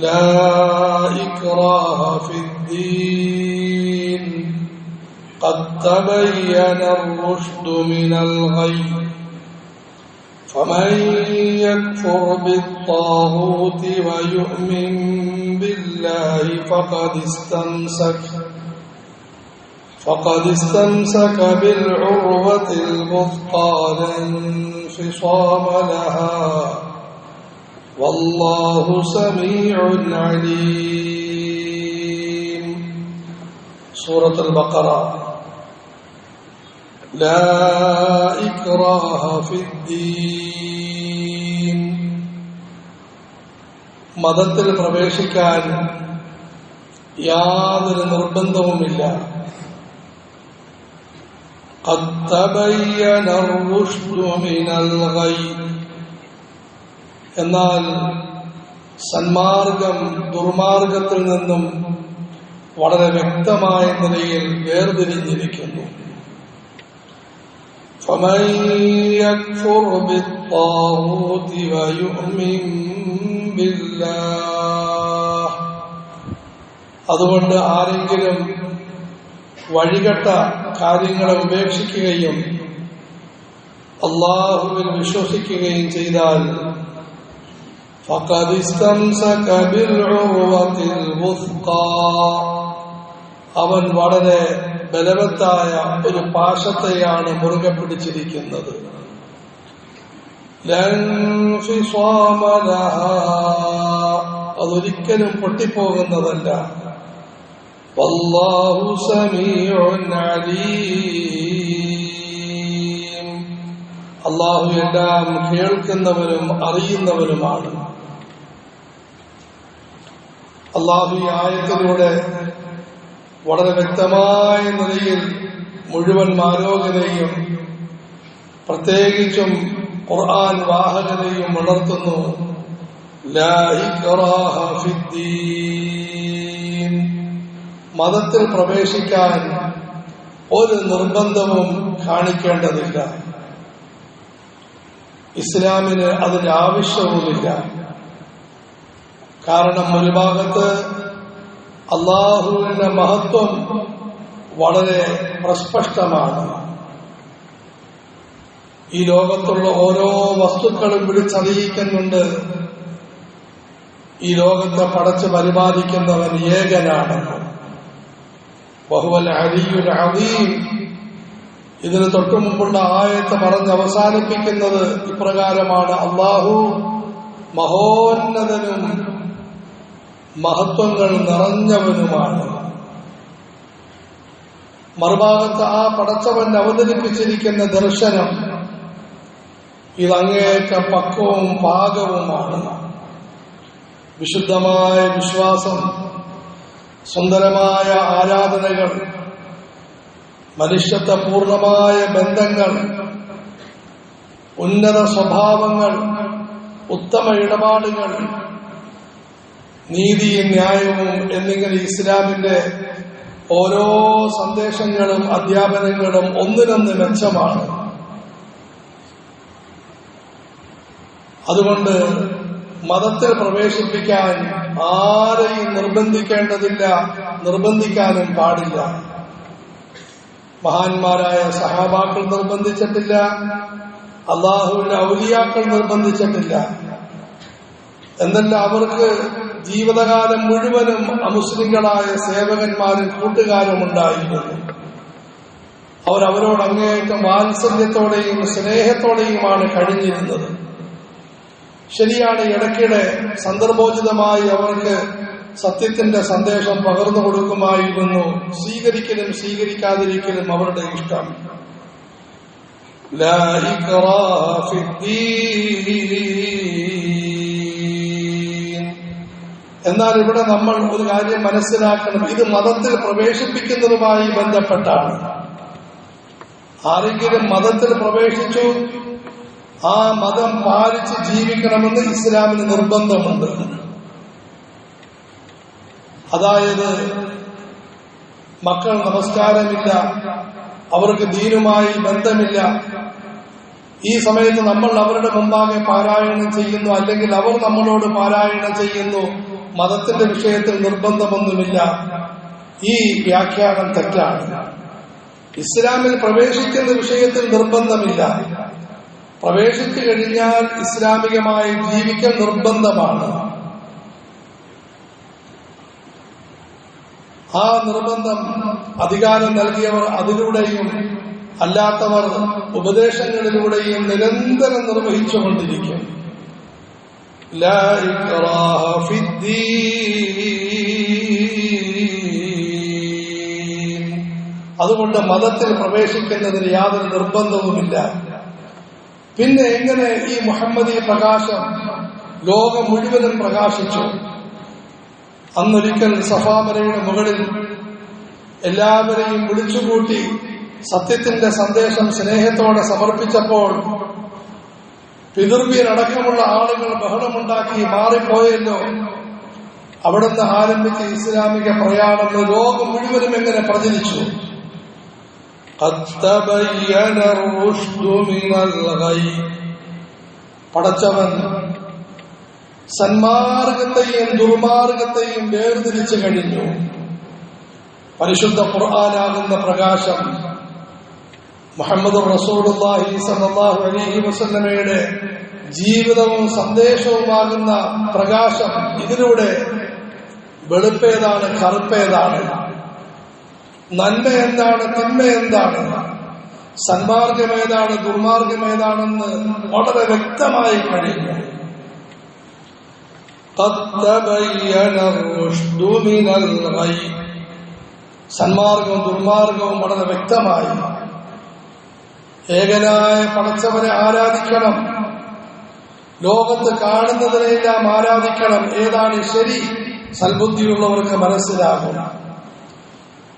لا إكراه في الدين. قد تبين الرشد من الغي. فمن يكفر بالطاغوت ويؤمن بالله فقد استمسك. فقد استمسك بالعروة الوثقى لا انفصام لها. والله سميع عليم سورة البقرة لا إكراه في الدين മതത്തിൽ പ്രവേശിക്കാൻ യാതൊരു നിർബന്ധവുമില്ല قد تبين الرشد من الغي എന്നാൽ സന്മാർഗം ദുർമാർഗത്തിൽ നിന്നും വളരെ വ്യക്തമായ നിലയിൽ വേർതിരിഞ്ഞിരിക്കുന്നു فمن يكفر بالطاغوت ويؤمن بالله അതുകൊണ്ട് ആരെങ്കിലും വഴികെട്ട കാര്യങ്ങളെ ഉപേക്ഷിക്കുകയും അള്ളാഹുവിൽ വിശ്വസിക്കുകയും ചെയ്താൽ فقد استمسك بالعروة الوثقى അവൻ വളരെ ബലവത്തായ ഒരു പാശത്തെയാണ് മുറുകെ പിടിച്ചിരിക്കുന്നത് ലൻഫിസ്വാമ ലഹാ. അതൊരിക്കലും പൊട്ടിപ്പോകുന്നതല്ല വല്ലാഹു സമീഉൻ അലീം അള്ളാഹു എല്ലാം കേൾക്കുന്നവനും അറിയുന്നവനുമാണ് അള്ളാഹു ഈ ആയത്തിലൂടെ വളരെ വ്യക്തമായ നിലയിൽ മുഴുവൻ മാലോകരെയും പ്രത്യേകിച്ചും ഖുർആൻ വാഹകരെയും ഉണർത്തുന്നു. മതത്തിൽ പ്രവേശിക്കാൻ ഒരു നിർബന്ധവും കാണിക്കേണ്ടതില്ല. ഇസ്ലാമിന് അതിന്റെ ആവശ്യവുമില്ല. കാരണം ഒരു ഭാഗത്ത് അള്ളാഹുവിന്റെ മഹത്വം വളരെ പ്രസ്പഷ്ടമാണ്. ഈ ലോകത്തുള്ള ഓരോ വസ്തുക്കളും വിളിച്ചറിയിക്കുന്നുണ്ട്. ഈ ലോകത്തെ പടച്ച് പരിപാലിക്കുന്നവൻ ഏകനാണ്. ബഹുവൽ അലിയുൽ അലീം ഇതിന് തൊട്ടു മുമ്പുള്ള ആയത്ത് പറഞ്ഞ് അവസാനിപ്പിക്കുന്നത് ഇപ്രകാരമാണ്. അള്ളാഹു മഹോന്നതനും മഹത്വങ്ങൾ നിറഞ്ഞവനുമാണ്. മറുഭാഗത്ത് ആ പടച്ചവൻ അവതരിപ്പിച്ചിരിക്കുന്ന ദർശനം ഇതങ്ങേറ്റ പക്വവും പാകവുമാണ്. വിശുദ്ധമായ വിശ്വാസം സുന്ദരമായ ആരാധനകൾ മനുഷ്യത്വ പൂർണമായ ബന്ധങ്ങൾ ഉന്നത സ്വഭാവങ്ങൾ ഉത്തമ ഇടപാടുകൾ നീതിയും ന്യായവും എന്നിങ്ങനെ ഇസ്ലാമിന്റെ ഓരോ സന്ദേശങ്ങളും അധ്യാപനങ്ങളും ഒന്നിനൊന്ന് മെച്ചമാണ്. അതുകൊണ്ട് മതത്തിൽ പ്രവേശിപ്പിക്കാൻ ആരെയും നിർബന്ധിക്കേണ്ടതില്ല നിർബന്ധിക്കാനും പാടില്ല. മഹാന്മാരായ സഹാബാക്കൾ നിർബന്ധിച്ചിട്ടില്ല അള്ളാഹുവിന്റെ ഔലിയാക്കൾ നിർബന്ധിച്ചിട്ടില്ല. എന്നല്ല അവർക്ക് ജീവിതകാലം മുഴുവനും അമുസ്ലിങ്ങളായ സേവകന്മാരും കൂട്ടുകാരും ഉണ്ടായിരുന്നു അവർ അവരോട് അങ്ങേയറ്റം വാത്സല്യത്തോടെയും സ്നേഹത്തോടെയുമാണ് കഴിഞ്ഞിരുന്നത് ശരിയാണ് ഇടയ്ക്കിടെ സന്ദർഭോചിതമായി അവർക്ക് സത്യത്തിന്റെ സന്ദേശം പകർന്നു കൊടുക്കുമായിരുന്നു സ്വീകരിക്കലും സ്വീകരിക്കാതിരിക്കലും അവരുടെ ഇഷ്ടം لا إكراه في الدين എന്നാൽ ഇവിടെ നമ്മൾ ഒരു കാര്യം മനസ്സിലാക്കണം. ഇത് മതത്തിൽ പ്രവേശിപ്പിക്കുന്നതുമായി ബന്ധപ്പെട്ടാണ്. ആരെങ്കിലും മതത്തിൽ പ്രവേശിച്ചു ആ മതം പാലിച്ച് ജീവിക്കണമെന്ന് ഇസ്ലാമിന് നിർബന്ധമുണ്ട്. അതായത് മക്കൾ നമസ്കാരമില്ല അവർക്ക് ദീനുമായി ബന്ധമില്ല. ഈ സമയത്ത് നമ്മൾ അവരുടെ മുമ്പാകെ പാരായണം ചെയ്യുന്നു അല്ലെങ്കിൽ അവർ നമ്മളോട് പാരായണം ചെയ്യുന്നു. മതത്തിന്റെ വിഷയത്തിൽ നിർബന്ധമൊന്നുമില്ല. ഈ വ്യാഖ്യാനം തെറ്റാണ്. ഇസ്ലാമിൽ പ്രവേശിക്കുന്ന വിഷയത്തിൽ നിർബന്ധമില്ല. പ്രവേശിച്ചു കഴിഞ്ഞാൽ ഇസ്ലാമികമായി ജീവിക്കൽ നിർബന്ധമാണ്. ആ നിർബന്ധം അധികാരം നൽകിയവർ അതിലൂടെയും അല്ലാത്തവർ ഉപദേശങ്ങളിലൂടെയും നിരന്തരം നിർവഹിച്ചുകൊണ്ടിരിക്കും. لا إكراه في الدين അതുകൊണ്ട് മതത്തിൽ പ്രവേശിക്കുന്നതിന് യാതൊരു നിർബന്ധവുമില്ല പിന്നെ എങ്ങനെ ഈ മുഹമ്മദി പ്രകാശം ലോകം മുഴുവനും പ്രകാശിച്ചു അന്നൊരിക്കൽ സഫാമരയുടെ മുകളിൽ എല്ലാവരെയും വിളിച്ചുകൂട്ടി സത്യത്തിന്റെ സന്ദേശം സ്നേഹത്തോടെ സമർപ്പിച്ചപ്പോൾ പിതൃവീരടക്കമുള്ള ആളുകൾ ബഹളമുണ്ടാക്കി മാറിപ്പോയല്ലോ. അവിടുന്ന് ആരംഭിച്ച ഇസ്ലാമിക പ്രയാണം ലോകം മുഴുവനും എങ്ങനെ പ്രചരിച്ചു? പടച്ചവൻ സന്മാർഗത്തെയും ദുർമാർഗത്തെയും വേർതിരിച്ചു കഴിഞ്ഞു. പരിശുദ്ധ ഖുർആാനാകുന്ന പ്രകാശം മുഹമ്മദ് റസൂലുള്ളാഹി സല്ലാഹു അലൈഹി വസല്ലമയുടെ ജീവിതവും സന്ദേശവുമാകുന്ന പ്രകാശം ഇതിലൂടെ വെളുപ്പേതാണ് കറുപ്പേതാണ്. നന്മ എന്താണ് തിന്മ എന്താണ്? സന്മാർഗമേതാണ് ദുർമാർഗമേതാണെന്ന് വളരെ വ്യക്തമായി കഴിയുന്നു സന്മാർഗവും ദുർമാർഗവും വളരെ വ്യക്തമായി ഏകനായ പടച്ചവനെ ആരാധിക്കണം. ലോകത്ത് കാണുന്നതിനെല്ലാം ആരാധിക്കണം. ഏതാണ് ശരി? സൽബുദ്ധിയുള്ളവർക്ക് മനസ്സിലാകും.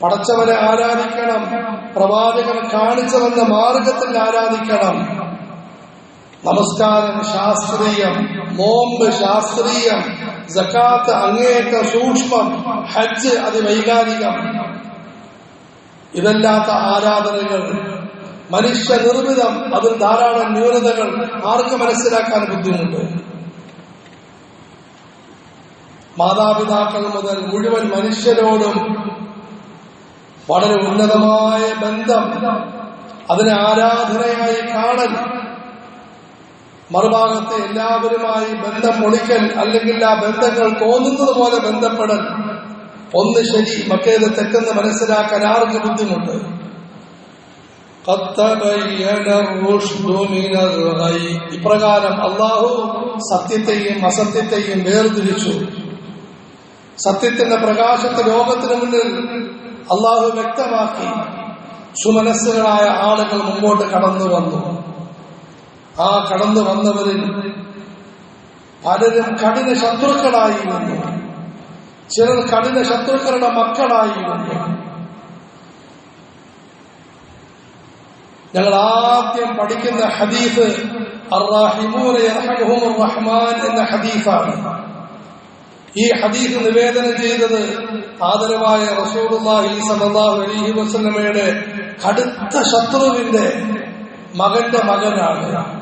പടച്ചവനെ ആരാധിക്കണം. പ്രവാചകൻ കാണിച്ചു വന്ന മാർഗത്തിൽ ആരാധിക്കണം. നമസ്കാരം ശാസ്ത്രീയം നോമ്പ് ശാസ്ത്രീയം ജക്കാത്ത് അങ്ങേയറ്റ സൂക്ഷ്മം ഹജ്ജ് അതിവൈകാരികം. ഇതല്ലാത്ത ആരാധനകൾ മനുഷ്യ നിർമ്മിതം അതിൽ ധാരാളം ന്യൂനതകൾ. ആർക്ക് മനസ്സിലാക്കാൻ ബുദ്ധിമുട്ട്? മാതാപിതാക്കൾ മുതൽ മുഴുവൻ മനുഷ്യരോടും വളരെ ഉന്നതമായ ബന്ധം അതിനെ ആരാധനയായി കാണൽ മറുഭാഗത്തെ എല്ലാവരുമായി ബന്ധം പൊളിക്കൽ അല്ലെങ്കിൽ ആ ബന്ധങ്ങൾ തോന്നുന്നത് പോലെ ബന്ധപ്പെടൽ. ഒന്ന് ശരി മറ്റേത് തെറ്റെന്ന് മനസ്സിലാക്കാൻ ആർക്ക് ബുദ്ധിമുട്ട്? ഇപ്രകാരം അള്ളാഹു സത്യത്തെയും അസത്യത്തെയും വേർതിരിച്ചു. സത്യത്തിന്റെ പ്രകാശത്തെ ലോകത്തിന് മുന്നിൽ അള്ളാഹു വ്യക്തമാക്കി. സുമനസ്സുകളായ ആളുകൾ മുമ്പോട്ട് കടന്നു വന്നു. ആ കടന്നു വന്നവരിൽ പലരും കഠിന ശത്രുക്കളായി വന്നു. ചിലർ കഠിന ശത്രുക്കളുടെ മക്കളായിരുന്നു ഞങ്ങൾ ആദ്യം പഠിക്കുന്ന ഹദീഫ് റഹ്മാൻ എന്ന ഹദീഫാണ് ഈ ഹദീഫ് നിവേദനം ചെയ്തത് ആദരവായ അലൈഹി വസല്ലമയുടെ കടുത്ത ശത്രുവിന്റെ മകന്റെ മകനാണ്.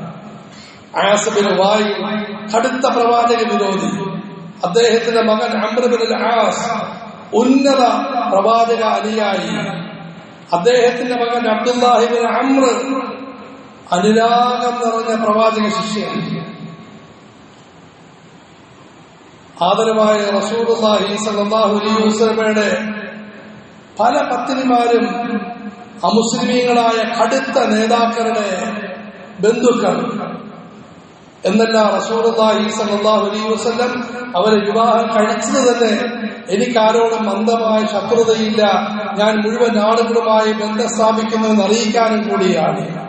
ആസബിന് വായു കടുത്ത പ്രവാചക വിരോധി. അദ്ദേഹത്തിന്റെ മകൻ അമ്രബിൻ ആസ് ഉന്നത പ്രവാചക അനുയായി. അദ്ദേഹത്തിന്റെ മകൻ അബ്ദുല്ലാഹിബിൻ അമ്ര അനുരാഗം നിറഞ്ഞ പ്രവാചക ശിഷ്യൻ. ആദരവായ റസൂലുള്ളാഹി സലാഹു വസല്ലമയുടെ പല പത്തിനിമാരും അമുസ്ലിമീങ്ങളായ കടുത്ത നേതാക്കളുടെ ബന്ധുക്കൾ എന്നല്ല റസൂലി വസ്ലം അവരെ വിവാഹം കഴിച്ചത് തന്നെ എനിക്കാരോടും മന്ദമായ ശത്രുതയില്ല. ഞാൻ മുഴുവൻ ആളുകളുമായി ബന്ധം സ്ഥാപിക്കുന്നുവെന്ന് അറിയിക്കാനും കൂടിയാണ്.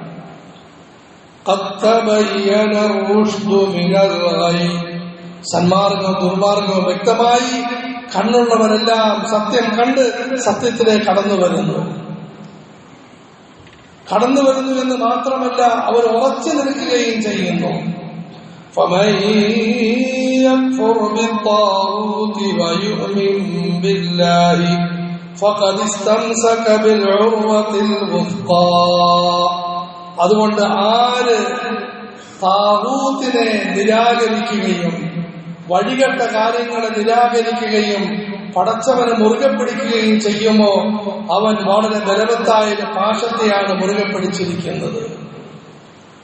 സന്മാർഗോ ദുർമാർഗോ വ്യക്തമായി കണ്ണുള്ളവരെല്ലാം സത്യം കണ്ട് സത്യത്തിലേക്ക് കടന്നു വരുന്നു. കടന്നു വരുന്നു എന്ന് മാത്രമല്ല അവർ ഉറച്ചു നിൽക്കുകയും ചെയ്യുന്നു. فمن يكفر بالطاغوت ويؤمن بالله فقد استمسك بالعروة الوثقى അതുകൊണ്ട് ആര് താവൂത്തിനെ നിരാകരിക്കുകയും വഴികെട്ട കാര്യങ്ങളെ നിരാകരിക്കുകയും പടച്ചവനെ മുറുകെ പിടിക്കുകയും ചെയ്യുമോ അവൻ വളരെ ബലവത്തായ ഒരു പാശത്തെയാണ് മുറുകെ പിടിച്ചിരിക്കുന്നത്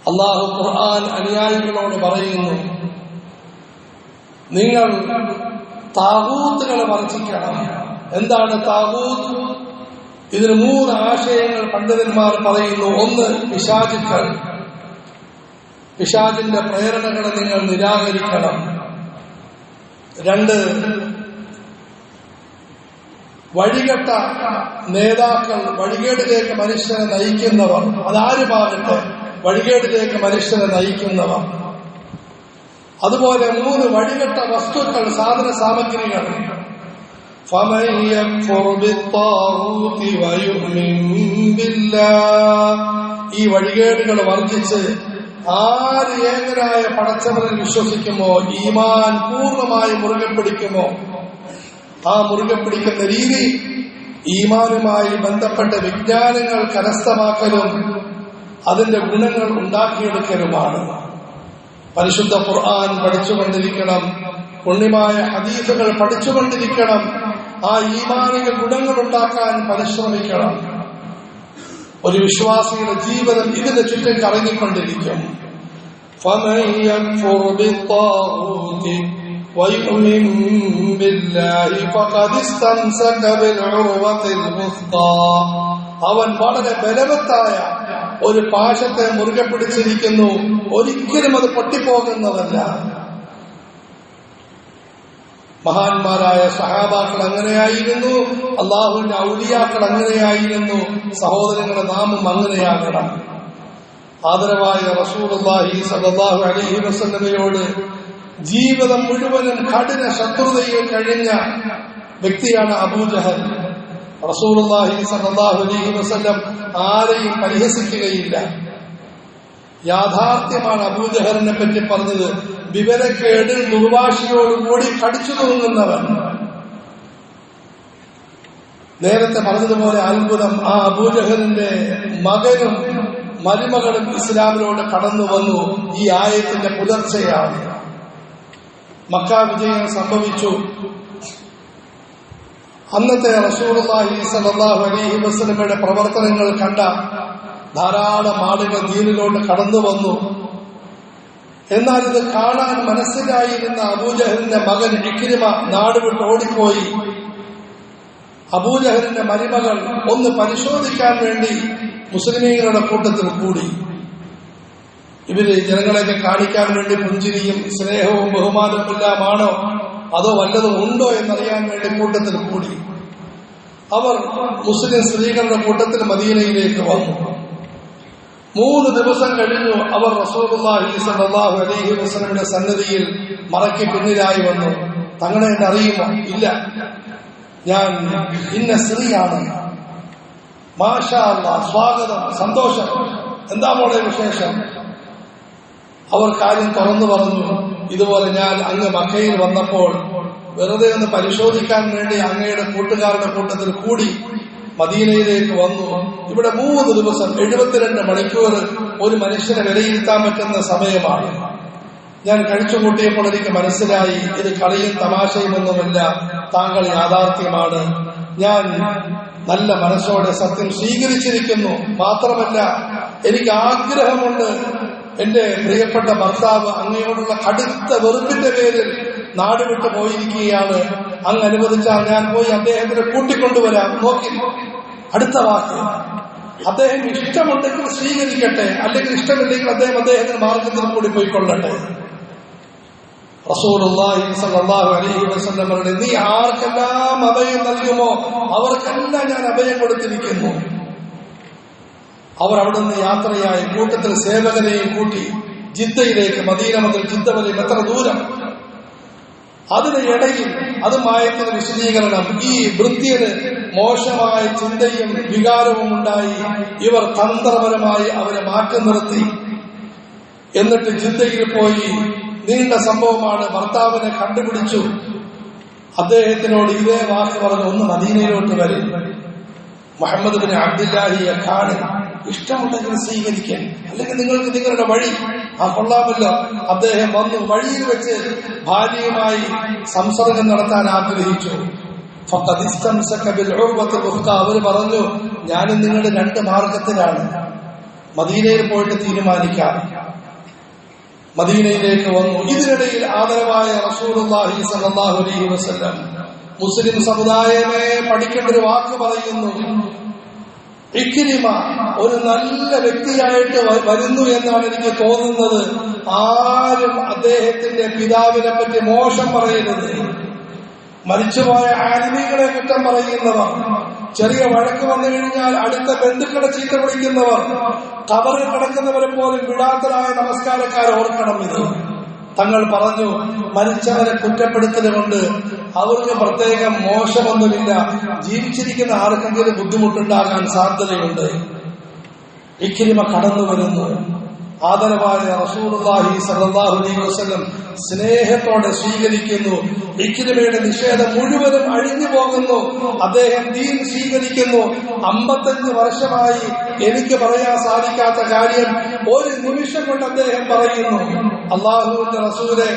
അള്ളാഹു ഖുർആൻ അനുയായികളോട് പറയുന്നു നിങ്ങൾ താകൂത്തുകളെ വർജിക്കണം എന്താണ് താകൂത്ത് ഇതിന് മൂന്ന് ആശയങ്ങൾ പണ്ഡിതന്മാർ പറയുന്നു. ഒന്ന് പിശാചുക്കൾ പിശാചിന്റെ പ്രേരണകളെ നിങ്ങൾ നിരാകരിക്കണം. രണ്ട് വഴികെട്ട നേതാക്കൾ വഴികേടിലേക്ക് മനുഷ്യനെ നയിക്കുന്നവർ. അതാരുമാകട്ടെ വഴികേട്ടിലേക്ക് മനുഷ്യനെ നയിക്കുന്നവ. അതുപോലെ മൂന്ന് വഴികെട്ട വസ്തുക്കൾ സാധന സാമഗ്രികൾ. ഈ വഴികേടുകൾ വർദ്ധിച്ച് ആര് ഏകനായ പടച്ചവരിൽ വിശ്വസിക്കുമോ ഈമാൻ പൂർണമായി മുറുകെ പിടിക്കുമോ? ആ മുറുകെ പിടിക്കുന്ന രീതി ഈമാനുമായി ബന്ധപ്പെട്ട വിജ്ഞാനങ്ങൾ കരസ്ഥമാക്കലും അതിന്റെ ഗുണങ്ങൾ ഉണ്ടാക്കിയെടുക്കലുമാണ് പരിശുദ്ധ ഖുർആൻ പഠിച്ചുകൊണ്ടിരിക്കണം പുണ്യമായ ഹദീസുകൾ പഠിച്ചുകൊണ്ടിരിക്കണം ആ ഈമാനിക ഗുണങ്ങൾ ഉണ്ടാക്കാൻ പരിശ്രമിക്കണം ഒരു വിശ്വാസിയുടെ ജീവിതം ഇതിന്റെ ചുറ്റും കറങ്ങിക്കൊണ്ടിരിക്കും فمن يكفر بالطاغوت ويؤمن بالله فقد استمسك بالعروة الوثقى അവൻ വളരെ ബലവത്തായ ഒരു പാശത്തെ മുറുകെ പിടിച്ചിരിക്കുന്നു. ഒരിക്കലും അത് പൊട്ടിപ്പോകുന്നതല്ല. മഹാന്മാരായ സഹാബാക്കൾ അങ്ങനെയായിരുന്നു. അള്ളാഹുവിന്റെ ഔലിയാക്കൾ അങ്ങനെയായിരുന്നു. സഹോദരങ്ങളുടെ നാമും അങ്ങനെയാകണം. ആദരവായ റസൂർഹി സലാഹു അലഹി വസല്ലമയോട് ജീവിതം മുഴുവനും കഠിന ശത്രുതയിൽ കഴിഞ്ഞ വ്യക്തിയാണ് അബൂജഹൽ. റസൂലുള്ളാഹി സല്ലല്ലാഹു അലൈഹി വസല്ലം ആരെയും പരിഹസിക്കുകയില്ല. യാഥാർത്ഥ്യമാണ് അബൂജഹറിനെ പറ്റി പറഞ്ഞത്. വിവരക്കേടിൽ ദുർവാശിയോടുകൂടി കടിച്ചു തൂങ്ങുന്നവൻ. നേരത്തെ പറഞ്ഞതുപോലെ അത്ഭുതം ആ അബൂജഹലിന്റെ മകനും മരുമകളും ഇസ്ലാമിലോട് കടന്നു വന്നു. ഈ ആയത്തിന്റെ പുലർച്ചയാണ്. മക്ക വിജയം സംഭവിച്ചു. അന്നത്തെ അലൈഹി വസല്ലമയുടെ പ്രവർത്തനങ്ങൾ കണ്ട ധാരാളം ആളുകൾ ദീനിലോട്ട് കടന്നു വന്നു. എന്നാൽ ഇത് കാണാൻ മനസ്സിലായിരുന്ന അബൂജഹലിന്റെ മകൻ ഇക്രിമ നാടുവിട്ട് ഓടിപ്പോയി. അബൂജഹലിന്റെ മരുമകൾ ഒന്ന് പരിശോധിക്കാൻ വേണ്ടി മുസ്ലിമീങ്ങളുടെ കൂട്ടത്തിൽ കൂടി. ഇവർ ജനങ്ങളെയൊക്കെ കാണിക്കാൻ വേണ്ടി പുഞ്ചിരിയും സ്നേഹവും ബഹുമാനവും എല്ലാമാണോ അതോ വല്ലതും ഉണ്ടോ എന്നറിയാൻ വേണ്ടി കൂട്ടത്തിൽ കൂടി. അവർ മുസ്ലിം സ്ത്രീകളുടെ കൂട്ടത്തിൽ മദീനയിലേക്ക് വന്നു. മൂന്ന് ദിവസം കഴിഞ്ഞു അവർ വസല്ലമയുടെ സന്നിധിയിൽ മറയ്ക്ക് പിന്നിലായി വന്നു. തങ്ങളെ എന്നെ അറിയുമോ? ഇല്ല. ഞാൻ ഇന്ന സ്ത്രീയാണ്. മാഷാ അല്ലാഹ് സ്വാഗതം സന്തോഷം. എന്താ മോളെ വിശേഷം? അവർ കാര്യം തുറന്നു പറഞ്ഞു. ഇതുപോലെ ഞാൻ അങ്ങ് മക്കയിൽ വന്നപ്പോൾ വെറുതെ ഒന്ന് പരിശോധിക്കാൻ വേണ്ടി അങ്ങയുടെ കൂട്ടുകാരുടെ കൂട്ടത്തിൽ കൂടി മദീനയിലേക്ക് വന്നു. ഇവിടെ മൂന്ന് ദിവസം എഴുപത്തിരണ്ട് മണിക്കൂർ ഒരു മനുഷ്യനെ വിലയിരുത്താൻ പറ്റുന്ന സമയമാണ്. ഞാൻ കഴിച്ചു കൂട്ടിയപ്പോൾ എനിക്ക് മനസ്സിലായി ഇത് കളിയും തമാശയും തമാശയുമൊന്നുമല്ല താങ്കൾ യാഥാർത്ഥ്യമാണ്. ഞാൻ നല്ല മനസ്സോടെ സത്യം സ്വീകരിച്ചിരിക്കുന്നു. മാത്രമല്ല എനിക്ക് ആഗ്രഹമുണ്ട് എന്റെ പ്രിയപ്പെട്ട ഭർത്താവ് അങ്ങയോടുള്ള കടുത്ത വെറുപ്പിന്റെ പേരിൽ നാടുവിട്ട് പോയിരിക്കുകയാണ്. അങ്ങ് അനുവദിച്ചാൽ ഞാൻ പോയി അദ്ദേഹത്തിനെ കൂട്ടിക്കൊണ്ടുവരാം. നോക്കി. അടുത്ത വാക്ക്. അദ്ദേഹം ഇഷ്ടമുണ്ടെങ്കിൽ സ്വീകരിക്കട്ടെ. അല്ലെങ്കിൽ ഇഷ്ടമില്ലെങ്കിൽ അദ്ദേഹം അദ്ദേഹത്തിന് മാർഗത്തിൽ കൂടി പോയിക്കൊള്ളട്ടെ. പറഞ്ഞു നീ ആർക്കെല്ലാം അഭയം നൽകുമോ? അവർക്കെല്ലാം ഞാൻ അഭയം കൊടുത്തിരിക്കുന്നു. അവർ അവിടെ നിന്ന് യാത്രയായി കൂട്ടത്തിൽ സേവകരെയും കൂട്ടി ജിദ്ദയിലേക്ക് മദീന മുതൽ ജിദ്ദ വരെ എത്ര ദൂരം? അതിന് ഇടയിൽ അത് മായത്തിന് വിശദീകരണം ഈ വൃത്തിയുടെ മോശമായ ചിന്തയും വികാരവും ഉണ്ടായി ഇവർ തന്ത്രപരമായി അവരെ മാറ്റി നിർത്തി. എന്നിട്ട് ജിദ്ദയിൽ പോയി നീണ്ട സംഭവമാണ് ഭർത്താവിനെ കണ്ടുപിടിച്ചു. അദ്ദേഹത്തിനോട് ഇതേ വാക്ക് പറഞ്ഞു ഒന്ന് മദീനയിലോട്ട് വരെ. മുഹമ്മദ് ബിൻ അബ്ദുല്ലാഹിയെ കാണും. ഇഷ്ടമുണ്ടെങ്കിൽ സ്വീകരിക്കാൻ. അല്ലെങ്കിൽ നിങ്ങൾക്ക് നിങ്ങളുടെ വഴി. ആ കൊള്ളാമല്ലോ. അദ്ദേഹം വന്നു വഴിയിൽ വെച്ച് ഭാര്യയുമായി സംസർഗം നടത്താൻ ആഗ്രഹിച്ചു. അവർ പറഞ്ഞു ഞാനും നിങ്ങളുടെ രണ്ട് മാർഗത്തിലാണ്. മദീനയിൽ പോയിട്ട് തീരുമാനിക്കാം. മദീനയിലേക്ക് വന്നു. ഇതിനിടയിൽ ആദരവായ മുസ്ലിം സമുദായമേ പഠിക്കേണ്ട ഒരു വാക്ക് പറയുന്നു. ഇക്രിമ ഒരു നല്ല വ്യക്തിയായിട്ട് വരുന്നു എന്നാണ് എനിക്ക് തോന്നുന്നത്. ആരും അദ്ദേഹത്തിന്റെ പിതാവിനെ പറ്റി മോശം പറയരുത്. മരിച്ചുപോയ ആലിമികളെ കുറ്റം പറയുന്നവർ ചെറിയ വഴക്ക് വന്നു കഴിഞ്ഞാൽ അടുത്ത ബന്ധുക്കളെ ചീത്ത വിളിക്കുന്നവർ കവറിൽ കിടക്കുന്നവരെ പോലും വിടാത്തരായ നമസ്കാരക്കാരെ ഓർക്കണം ഇത്. തങ്ങൾ പറഞ്ഞു മരിച്ചവരെ കുറ്റപ്പെടുത്തലുകൊണ്ട് അവർക്ക് പ്രത്യേകം മോശമൊന്നുമില്ല. ജീവിച്ചിരിക്കുന്ന ആർക്കെങ്കിലും ബുദ്ധിമുട്ടുണ്ടാകാൻ സാധ്യതയുണ്ട്. ഇക്കിരിമ കടന്നു വരുന്നു ആദരവായ റസൂലുള്ളാഹി സല്ലല്ലാഹു അലൈഹി വസല്ലം സ്നേഹത്തോടെ സ്വീകരിക്കുന്നു. ഇക്കിരിമയുടെ നിഷേധം മുഴുവനും അഴിഞ്ഞു പോകുന്നു. അദ്ദേഹം ദീൻ സ്വീകരിക്കുന്നു. അമ്പത്തഞ്ച് വർഷമായി എനിക്ക് പറയാൻ സാധിക്കാത്ത കാര്യം ഒരു നിമിഷം കൊണ്ട് അദ്ദേഹം പറയുന്നു. അള്ളാഹുവിന്റെ റസൂലെ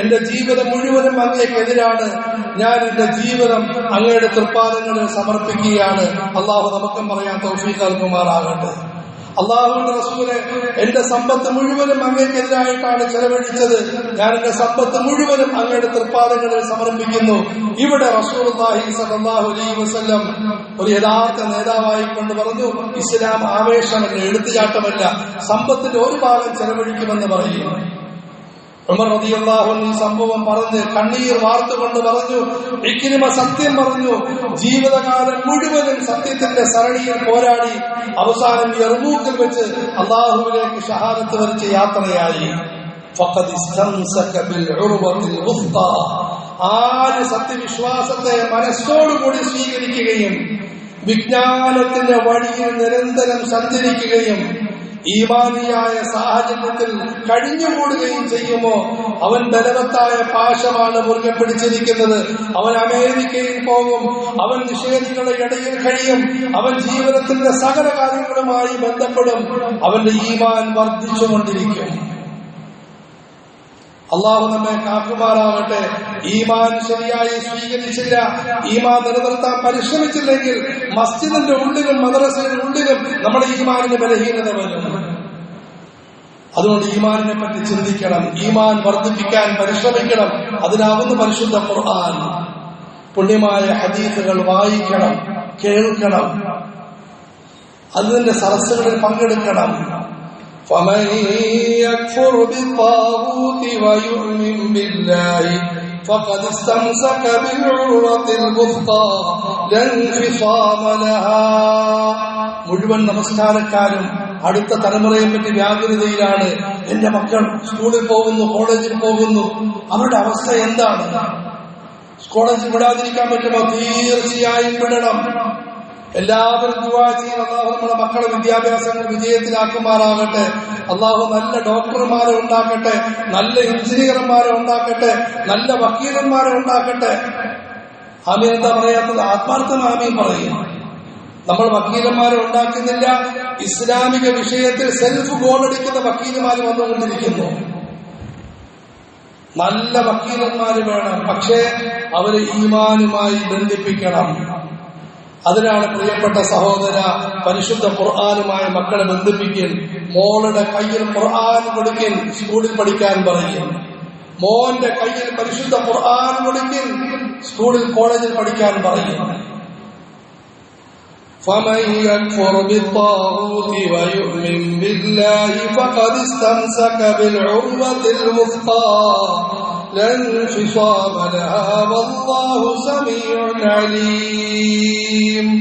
എന്റെ ജീവിതം മുഴുവനും അങ്ങേക്കെതിരാണ് ഞാൻ എന്റെ ജീവിതം അങ്ങയുടെ തൃപ്പാദങ്ങളിൽ സമർപ്പിക്കുകയാണ്. അള്ളാഹു നമുക്കും പറയാൻ തൗഫീഖ് നൽകുമാറാകട്ടെ. അള്ളാഹുവിന്റെ റസൂലെ എന്റെ സമ്പത്ത് മുഴുവനും അങ്ങേക്കെതിരായിട്ടാണ് ചെലവഴിച്ചത്. ഞാൻ എന്റെ സമ്പത്ത് മുഴുവനും അങ്ങയുടെ തൃപ്പാദങ്ങളിൽ സമർപ്പിക്കുന്നു. ഇവിടെ റസൂൽ അലൈഹി വസല്ലം ഒരു യഥാർത്ഥ നേതാവായി കൊണ്ട് പറഞ്ഞു ഇസ്ലാം ആവേശമല്ല എടുത്തുചാട്ടമല്ല സമ്പത്തിന്റെ ഒരു ഭാഗം ചെലവഴിക്കുമെന്ന് പറയുന്നു. ഉമർ റളിയല്ലാഹു അൻഹു ഈ സംഭവം പറഞ്ഞ് കണ്ണീർ വാർത്തുകൊണ്ട് പറഞ്ഞു ഇക്കിനിമ സത്യം പറഞ്ഞു ജീവിതകാലം മുഴുവനും സത്യത്തിന്റെ സരണിയിൽ പോരാടി അവസാനം എറുമൂക്കിൽ വെച്ച് അള്ളാഹുവിലേക്ക് ഷഹാദത്ത് വരിച്ച യാത്രയായി. ആര് സത്യവിശ്വാസത്തെ മനസ്സോടുകൂടി സ്വീകരിക്കുകയും വിജ്ഞാനത്തിന്റെ വഴിയിൽ നിരന്തരം സഞ്ചരിക്കുകയും ഈമാനിയായ സാഹചര്യത്തിൽ കഴിഞ്ഞുകൂടുകയും ചെയ്യുമോ? അവൻ ബലവത്തായ പാശമാണ് മുറുകെ പിടിച്ചിരിക്കുന്നത്. അവൻ അമേരിക്കയിൽ പോകും. അവൻ നിഷേധികളുടെ ഇടയിൽ കഴിയും. അവൻ ജീവിതത്തിന്റെ സകല കാര്യങ്ങളുമായി ബന്ധപ്പെടും. അവന്റെ ഈമാൻ വർദ്ധിച്ചുകൊണ്ടിരിക്കും. അള്ളാഹു നമ്മെ കാക്കുമാറാവട്ടെ. ഈമാൻ ശരിയായി സ്വീകരിച്ചില്ല. ഈമാൻ നിലനിർത്താൻ പരിശ്രമിച്ചില്ലെങ്കിൽ മസ്ജിദിന്റെ ഉള്ളിലും മദ്രസയുടെ ഉള്ളിലും നമ്മുടെ ഈമാനിന് ബലഹീനത വരും അതുകൊണ്ട് ഈമാനിനെ പറ്റി ചിന്തിക്കണം ഈമാൻ വർദ്ധിപ്പിക്കാൻ പരിശ്രമിക്കണം അതിനാവുന്ന പരിശുദ്ധ ഖുർആൻ പുണ്യമായ ഹദീസുകൾ വായിക്കണം കേൾക്കണം അതിന്റെ സദസ്സുകളിൽ പങ്കെടുക്കണം فمن يكفر بالطاغوت ويؤمن بالله فقد استمسك بالعروة الوثقى لا انفصام لها മുഴുവൻ നമസ്കാരക്കാരും അടുത്ത തലമുറയെ പറ്റി വ്യാകുലതയിലാണ് എന്റെ മക്കൾ സ്കൂളിൽ പോകുന്നു കോളേജിൽ പോകുന്നു. അവരുടെ അവസ്ഥ എന്താണ്? കോളേജിൽ വിടാതിരിക്കാൻ പറ്റുമോ? തീർച്ചയായും വിടണം. എല്ലാവരും ദുവാ അള്ളാഹു നമ്മുടെ മക്കളെ വിദ്യാഭ്യാസങ്ങൾ വിജയത്തിലാക്കുമാറാകട്ടെ. അള്ളാഹു നല്ല ഡോക്ടർമാരെ ഉണ്ടാക്കട്ടെ. നല്ല എഞ്ചിനീയർമാരെ ഉണ്ടാക്കട്ടെ. നല്ല വക്കീലന്മാരെ ഉണ്ടാക്കട്ടെ. ആമീൻ എന്താ പറയാത്തത്? ആത്മാർത്ഥം ആമീൻ പറയും. നമ്മൾ വക്കീലന്മാരെ ഉണ്ടാക്കുന്നില്ല. ഇസ്ലാമിക വിഷയത്തിൽ സെൽഫ് ഗോളടിക്കുന്ന വക്കീലുമാർ വന്നുകൊണ്ടിരിക്കുന്നു. നല്ല വക്കീലന്മാര് വേണം. പക്ഷേ അവരെ ഈമാനുമായി ബന്ധിപ്പിക്കണം. അതിനാണ് പ്രിയപ്പെട്ട സഹോദര പരിശുദ്ധ ഖുർആാനുമായി മക്കളെ ബന്ധിപ്പിക്കൽ. മോളുടെ കയ്യിൽ ഖുർആൻ കൊടുക്കൽ സ്കൂളിൽ പഠിക്കാൻ പറയും മോന്റെ കയ്യിൽ പരിശുദ്ധ ഖുർആൻ കൊടുക്കൽ സ്കൂളിൽ കോളേജിൽ പഠിക്കാൻ പറയും فمن يكفر بالطاغوت ويؤمن بالله فقد استمسك بالعروة الوثقى لا انفصام لها والله سميع عليم